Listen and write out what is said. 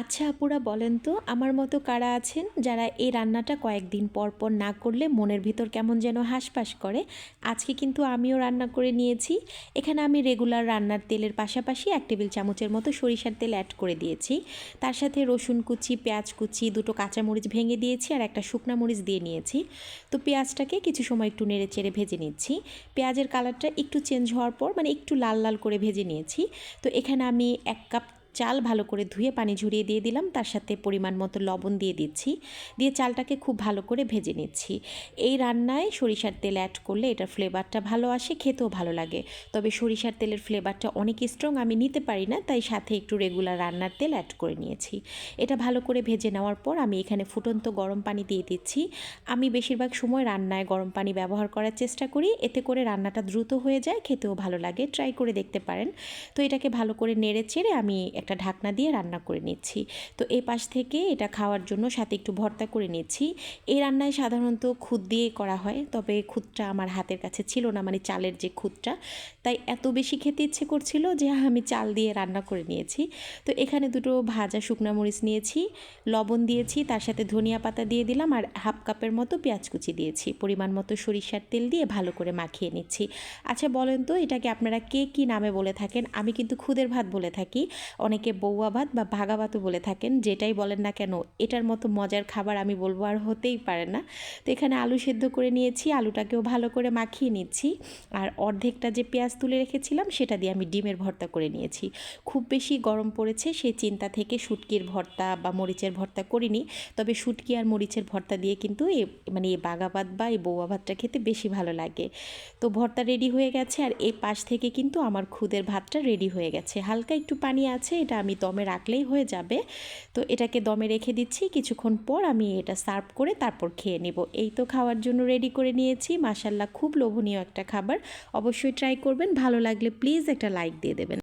আচ্ছা আপুরা, বলেন তো, আমার মতো কারা আছেন যারা এই রান্নাটা কয়েকদিন পর পর না করলে মনের ভিতর কেমন যেন হাঁসফাঁস করে? আজকে কিন্তু আমিও রান্না করে নিয়েছি। এখানে আমি রেগুলার রান্নার তেলের পাশাপাশি এক টেবিল চামচের মতো সরিষার তেল অ্যাড করে দিয়েছি। তার সাথে রসুন কুচি, পেঁয়াজ কুচি, দুটো কাঁচামরিচ ভেঙে দিয়েছি আর একটা শুকনা মরিচ দিয়ে নিয়েছি। তো পেঁয়াজটাকে কিছু সময় একটু নেড়ে চেড়ে ভেজে নিচ্ছি। পেঁয়াজের কালারটা একটু চেঞ্জ হওয়ার পর মানে একটু লাল লাল করে ভেজে নিয়েছি। তো এখানে আমি এক কাপ চাল ভালো করে ধুয়ে পানি ঝরিয়ে দিয়ে দিলাম। তার সাথে পরিমাণ মতো লবণ দিয়ে দিচ্ছি। দিয়ে চালটাকে খুব ভালো করে ভেজে নিচ্ছি। এই রান্নায় সরিষার তেল অ্যাড করলে এটার ফ্লেভারটা ভালো আসে, খেতেও ভালো লাগে। তবে সরিষার তেলের ফ্লেভারটা অনেক স্ট্রং আমি নিতে পারি না, তাই সাথে একটু রেগুলার রান্নার তেল অ্যাড করে নিয়েছি। এটা ভালো করে ভেজে নেওয়ার পর আমি এখানে ফুটন্ত গরম পানি দিয়ে দিচ্ছি। আমি বেশিরভাগ সময় রান্নায় গরম পানি ব্যবহার করার চেষ্টা করি। এতে করে রান্নাটা দ্রুত হয়ে যায়, খেতেও ভালো লাগে। ট্রাই করে দেখতে পারেন। তো এটাকে ভালো করে নেড়ে চেড়ে আমি একটা ঢাকনা দিয়ে রান্না করে নিচ্ছি। তো এই পাশ থেকে এটা খাওয়ার জন্য সাথে একটু ভর্তা করে নিচ্ছি। এই রান্নায় সাধারণত খুদ দিয়ে করা হয়, তবে খুদটা আমার হাতের কাছে ছিল না মানে চালের যে খুদটা। তাই এত বেশি খেতে ইচ্ছে করছিল যে আমি চাল দিয়ে রান্না করে নিয়েছি। তো এখানে দুটো ভাজা শুকনো মরিচ নিয়েছি, লবণ দিয়েছি, তার সাথে ধনিয়া পাতা দিয়ে দিলাম, আর হাফ কাপের মতো পেঁয়াজ কুচি দিয়েছি। পরিমাণ মতো সরিষার তেল দিয়ে ভালো করে মাখিয়ে নিচ্ছি। আচ্ছা বলেন তো, এটাকে আপনারা কে কী নামে বলে থাকেন? আমি কিন্তু খুদের ভাত বলে থাকি। অনেকে বৌয়া ভাত বা ভাগা ভাতও বলে থাকেন, যেটাই বলেন না কেন, এটার মতো মজার খাবার আমি বলব আর হতেই পারে না। তো এখানে আলু সেদ্ধ করে নিয়েছি, আলুটাকেও ভালো করে মাখিয়ে নিচ্ছি। আর অর্ধেকটা যে পেঁয়াজ তুলে রেখেছিলাম, সেটা দিয়ে আমি ডিমের ভর্তা করে নিয়েছি। খুব বেশি গরম পড়েছে সেই চিন্তা থেকে শুটকির ভর্তা বা মরিচের ভর্তা করিনি। তবে শুটকি আর মরিচের ভর্তা দিয়ে কিন্তু এ মানে এই বাগা ভাত বা এই বৌয়া ভাতটা খেতে বেশি ভালো লাগে। তো ভর্তা রেডি হয়ে গেছে, আর এই পাশ থেকে কিন্তু আমার খুদের ভাতটা রেডি হয়ে গেছে। হালকা একটু পানি আছে এটা আমি দমে রাখলেই হয়ে যাবে। তো এটাকে দমে রেখে দিচ্ছি, কিছুক্ষণ পর আমি এটা সার্ভ করে তারপর খেয়ে নেব। এই তো খাওয়ার জন্য রেডি করে নিয়েছি। মাসাল্লাহ খুব লোভনীয় একটা খাবার। অবশ্যই ট্রাই করবেন। ভালো লাগলে প্লিজ একটা লাইক দিয়ে দেবেন।